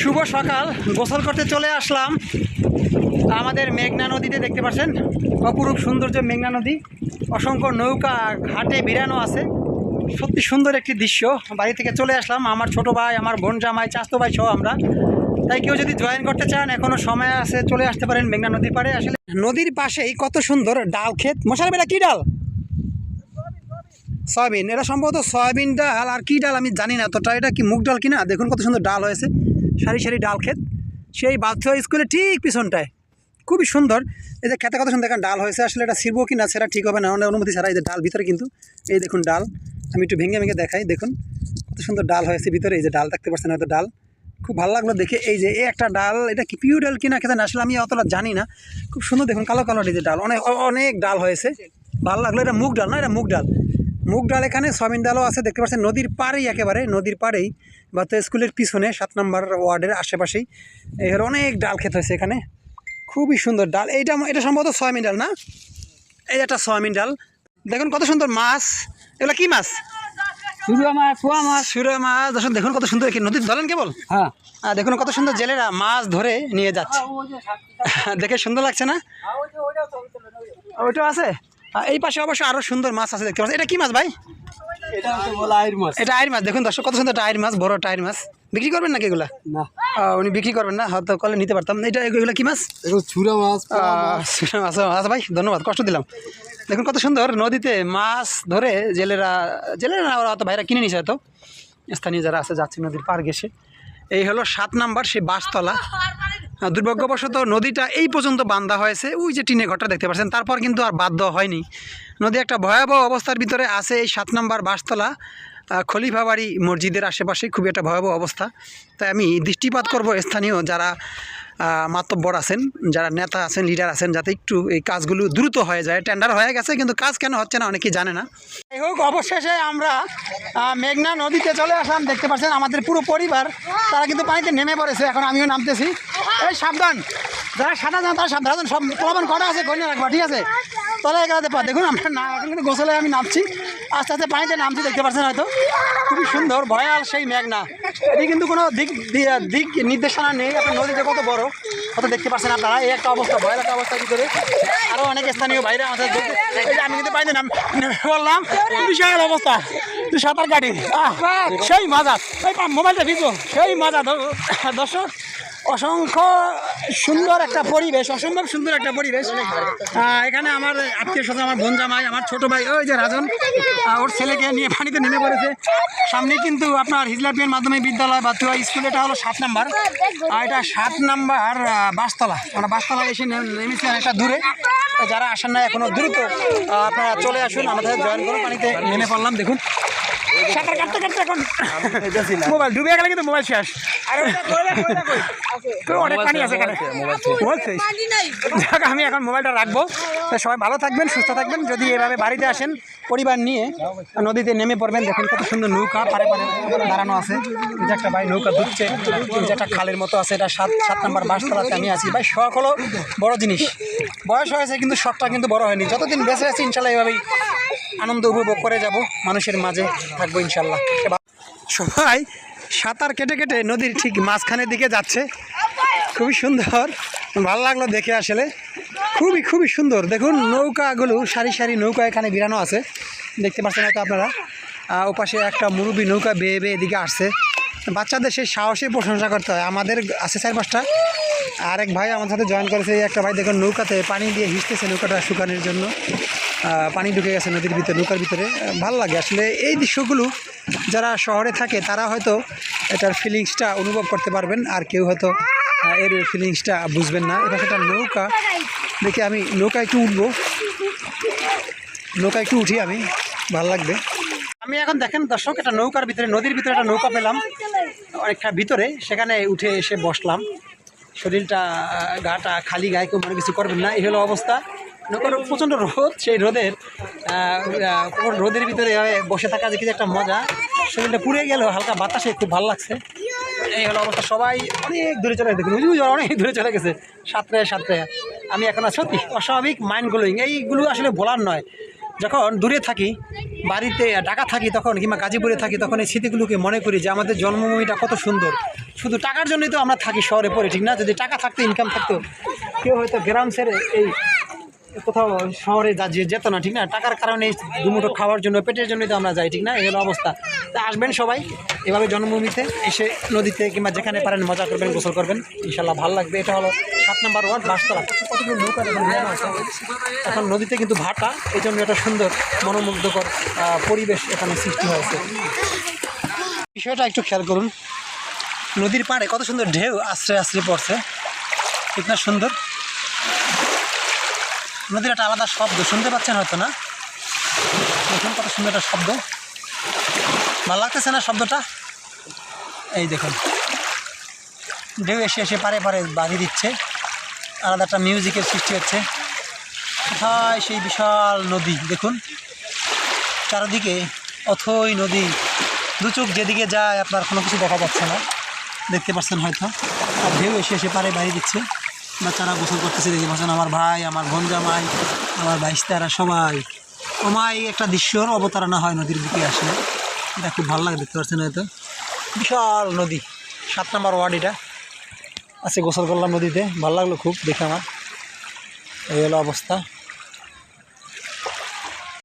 শুভ সকাল। গোসল করতে চলে আসলাম। আমাদের মেঘনা নদীতে দেখতে পাচ্ছেন? অপরূপ সৌন্দর্য মেঘনা নদী। অসংখ্য নৌকা, ঘাটে বিরানো আছে। সত্যি সুন্দর একটি দৃশ্য। বাড়ি থেকে চলে আসলাম। আমার ছোট ভাই, আমার বোন জামাই, চাস্তো ভাই সহ আমরা। তাই কেউ যদি জয়েন করতে চান এখনও সময় আছে, চলে আসতে পারেন মেঘনা নদীর পাড়ে। আসলে নদীর পাশেই কত সুন্দর ডাল ক্ষেত। মশার বেলা কী ডাল? সয়াবিন। এটা সম্ভবত সয়াবিন ডাল। আর কি ডাল আমি জানি না। তো এটা কি মুগ ডাল কিনা? দেখুন কত সুন্দর ডাল হয়েছে। সারি সারি ডাল ক্ষেত। সেই বাচ্চা স্কুলে ঠিক পিছনটায়। খুবই সুন্দর। এই যে খেতে কথা দেখেন, ডাল হয়েছে। আসলে এটা ছিড়বো কি না সেটা ঠিক হবে না অনেক অনুমতি ছাড়া এই যে ডাল ভিতরে কিন্তু, এই দেখুন ডাল। আমি একটু ভেঙে ভেঙে দেখাই, দেখুন। কত সুন্দর ডাল হয়েছে ভিতরে, এই যে ডাল দেখতে পাচ্ছেন হয়তো ডাল। খুব ভালো লাগল দেখে, এই যে এই একটা ডাল, এটা কি পিউ ডাল কিনা খেতে না আসলে আমি অতটা জানি না। খুব সুন্দর দেখুন, কালো কালো এই যে ডাল। অনেক অনেক ডাল হয়েছে। ভালো লাগল, এটা মুগ ডাল না, এটা মুগ ডাল? মুগ ডাল এখানে সয়াবিন ডালও আছে দেখতে পাচ্ছেন নদীর পাড়েই একেবারে নদীর পাড়েই বা তো স্কুলের পিছনে সাত নম্বর ওয়ার্ডের আশেপাশেই হলো অনেক ডাল খেতে হয়েছে এখানে খুবই সুন্দর ডাল এইটা এটা সম্ভবত সয়াবিন ডাল না? এই একটা সয়াবিন ডাল দেখুন কত সুন্দর মাছ এগুলো কি মাছ? সুরা মাছ পোয়া মাছ। সুরা মাছ দেখুন কত সুন্দর নদীর ধরেন কেবল? হ্যাঁ। দেখুন কত সুন্দর জেলেরা মাছ ধরে নিয়ে যাচ্ছে। দেখে সুন্দর লাগছে না? ওইটাও আছে? এই পাশে অবশ্য আরও সুন্দর মাছ আছে দেখতে এটা কি মাছ ভাই? এটা আইর মাছ। মাছ। দেখুন দর্শক কত সুন্দর টাইর মাছ বড় টাইর মাছ। বিক্রি করবেন নাকি এগুলা? না। উনি বিক্রি করবেন না হয়তো কলে নিতে পারতাম। এটা এগুলো কি মাছ? ছুরা মাছ আহ, আচ্ছা আচ্ছা ভাই ধন্যবাদ কষ্ট দিলাম। দেখুন কত সুন্দর নদীতে মাছ ধরে জেলেরা জেলেরা না ওরা হয়তো ভাইরা কিনে নিছে হয়তো। স্থানীয় যারা আছে যাচ্ছে নদীর পার গেছে। এই হলো সাত নাম্বার সেই বাসতলা দুর্ভাগ্যবশত নদীটা এই পর্যন্ত বান্ধা হয়েছে। ওই যে টিনে ঘরটা দেখতে পাচ্ছেন, তারপর কিন্তু আর বাধ্য হয়নি। নদী একটা ভয়াবহ অবস্থার ভিতরে আছে এই সাত নম্বর বাসতলা খলিফাবাড়ি মসজিদের আশেপাশে, খুবই একটা ভয়াবহ অবস্থা। তাই আমি দৃষ্টিপাত করব স্থানীয় যারা মাতব্বর আছেন, যারা নেতা আছেন লিডার আছেন, যাতে একটু এই কাজগুলো দ্রুত হয়ে যায়। টেন্ডার হয়ে গেছে, কিন্তু কাজ কেন হচ্ছে না অনেকেই জানে না। যাই হোক, অবশেষে আমরা মেঘনা নদীতে চলে আসলাম। দেখতে পাচ্ছেন আমাদের পুরো পরিবার, তারা কিন্তু পানিতে নেমে পড়েছে। এখন আমিও নামতেছি। এই সাবধান। যারা সাদা যান তারা সাবধান সব প্রলাপন কটা আছে? গণ্য রাখবা, ঠিক আছে? তলায় এগাতে পা। দেখুন, আমরা না, এখন গোসলে আমি নামছি। আস্তে আস্তে পানিতে নামছি, দেখতে পাচ্ছেন হয়তো। খুবই সুন্দর, ভয়াল সেই মেঘনা। এটি কিন্তু কোনো দিক দিক নির্দেশনা নেই। আপনার নদীতে কত বড়? কত দেখতে পাচ্ছেন আপনারা? এই একটা অবস্থা, ভয়াল একটা অবস্থা অবস্থার ভিতরে আরও অনেক স্থানীয় বাইরে আমাদের আমি কিন্তু পানিতে নাম বললাম বিশাল অবস্থা। সাঁতার কাটি। সেই মজা। এই মোবাইলটা ভিজবো সেই মজা। দর্শক অসংখ্য সুন্দর একটা পরিবেশ, অসম্ভব সুন্দর একটা পরিবেশ। এখানে আমার আত্মীয় স্বজন, আমার বোন জামাই, আমার ছোট ভাই, ওই যে রাজন ওর ছেলেকে নিয়ে পানিতে নেমে পড়েছে। সামনে কিন্তু আপনার হিজলাপিয়ান মাধ্যমিক বিদ্যালয় বা তুয়া স্কুল, এটা হলো সাত নাম্বার। আর এটা সাত নাম্বার বাসতলা। আমরা বাসতলা এসে নেমেছি অনেকটা দূরে। যারা আসেন না এখনও দ্রুত আপনারা চলে আসুন, আমাদের জয়েন করুন পানিতে নেমে পড়লাম, দেখুন। সাঁতার কাটতে কাটতে এখন মোবাইল ডুবে গেলে কিন্তু মোবাইল শেষ। তো অনেক পানি আছে এখানে। মোবাইল যাক, আমি এখন মোবাইলটা রাখব। সবাই ভালো থাকবেন সুস্থ থাকবেন। যদি এভাবে বাড়িতে আসেন পরিবার নিয়ে নদীতে নেমে পড়বেন দেখুন কত সুন্দর নৌকা পারে পারে দাঁড়ানো আছে। যে একটা ভাই নৌকা ধুচ্ছে এই যে একটা খালের মতো আছে এটা সাত সাত নম্বর বাসতলাতে আমি আছি। ভাই শখ হলো বড় জিনিস। বয়স হয়েছে কিন্তু শখটা কিন্তু বড় হয়নি। যতদিন বেঁচে আছি ইনশাল্লাহ এভাবেই আনন্দ উপভোগ করে যাব, মানুষের মাঝে থাকব ইনশাল্লাহ। সবাই সাঁতার কেটে কেটে নদীর ঠিক মাঝখানের দিকে যাচ্ছে। খুবই সুন্দর, ভালো লাগল দেখে আসলে। খুবই খুবই সুন্দর। দেখুন, নৌকাগুলো, সারি সারি নৌকা এখানে বিরানো আছে। দেখতে পাচ্ছেন হয়তো আপনারা। ওপাশে একটা মুরুবি নৌকা বেয়ে বেয়ে এদিকে আসছে। বাচ্চাদের সেই সাহসে প্রশংসা করতে হয়। আমাদের আছে চার পাঁচটা। আরেক ভাই আমার সাথে জয়েন করেছে। একটা ভাই দেখুন, নৌকাতে পানি দিয়ে হিসতেছে নৌকাটা শুকানোর জন্য। পানি ঢুকে গেছে নদীর ভিতরে, নৌকার ভিতরে ভালো লাগে। আসলে এই দৃশ্যগুলো যারা শহরে থাকে, তারা হয়তো এটার ফিলিংসটা অনুভব করতে পারবেন, আর কেউ হয়তো এর ফিলিংসটা বুঝবেন না। এটা একটা নৌকা, দেখে আমি নৌকা একটু উঠবো। নৌকা একটু উঠি আমি, ভালো লাগবে। আমি এখন দেখেন দর্শক, একটা নৌকার ভিতরে, নদীর ভিতরে একটা নৌকা পেলাম। অনেকটা ভিতরে, সেখানে উঠে এসে বসলাম। শরীরটা গাটা খালি, গায়ে কেউ মনে কিছু করবেন না, এই হলো অবস্থা। প্রচণ্ড রোদ, সেই রোদের রোদের ভিতরে বসে থাকা যে একটা মজা। শরীরটা পুড়ে গেল হালকা বাতাসে খুব ভালো লাগছে। এই হলো অবস্থা, সবাই অনেক দূরে চলে দেখুন অনেক দূরে চলে গেছে। সাতটায় সাতটায় আমি এখন সত্যি, অস্বাভাবিক মাইন্ড গ্লোয়িং এইগুলো আসলে বলার নয়। যখন দূরে থাকি, বাড়িতে ঢাকা থাকি তখন কিংবা গাজীপুরে থাকি তখন এই স্মৃতিগুলোকে মনে করি যে আমাদের জন্মভূমিটা কত সুন্দর। শুধু টাকার জন্যই তো আমরা থাকি শহরে পড়ে, ঠিক না? যদি টাকা থাকতো ইনকাম থাকতো, কেউ হয়তো গ্রাম ছেড়ে এই কোথাও শহরে যা যেত না, ঠিক না? টাকার কারণে দুমুঠো খাওয়ার জন্য, পেটের জন্যই তো আমরা যাই, ঠিক না? এই হলো অবস্থা। তা আসবেন সবাই, এভাবে জন্মভূমিতে এসে নদীতে কিংবা যেখানে পারেন মজা করবেন, গোসল করবেন। ইনশাল্লাহ ভালো লাগবে। এটা হলো সাত নম্বর ওয়ার্ড বাসতলা কতগুলো। এখন নদীতে কিন্তু ভাটা, এই জন্য একটা সুন্দর মনোমুগ্ধকর পরিবেশ এখানে সৃষ্টি হয়েছে। বিষয়টা একটু খেয়াল করুন। নদীর পাড়ে কত সুন্দর ঢেউ আশ্রয় আশ্রয় পড়ছে। ঠিক না? সুন্দর। নদীর একটা আলাদা শব্দ, শুনতে পাচ্ছেন হয়তো না? দেখুন কত সুন্দর একটা শব্দ। ভালো লাগতেছে না শব্দটা? এই দেখুন। ঢেউ এসে এসে পারে পারে বাড়ি দিচ্ছে। আলাদা একটা মিউজিকের সৃষ্টি হচ্ছে। কোথায় সেই বিশাল নদী? দেখুন। চারদিকে অথই নদী। দু চোখ যেদিকে যায়, আপনার কোনো কিছু দেখা যাচ্ছে না। দেখতে পাচ্ছেন হয়তো। আর ঢেউ এসে এসে পারে বাড়ি দিচ্ছে। বাচ্চারা গোসল করতেছে, দেখি বসেন আমার ভাই, আমার ভঞ্জামাই আমার বাইস্তারা সবাই। ওমাই একটা দৃশ্যর অবতারণা হয় নদীর দিকে আসলে। এটা খুব ভালো লাগে, দেখতে পাচ্ছেন হয়তো বিশাল নদী, সাত নম্বর ওয়ার্ড এটা। আছে গোসল করলাম নদীতে, ভালো লাগল খুব দেখে আমার। এই হলো অবস্থা।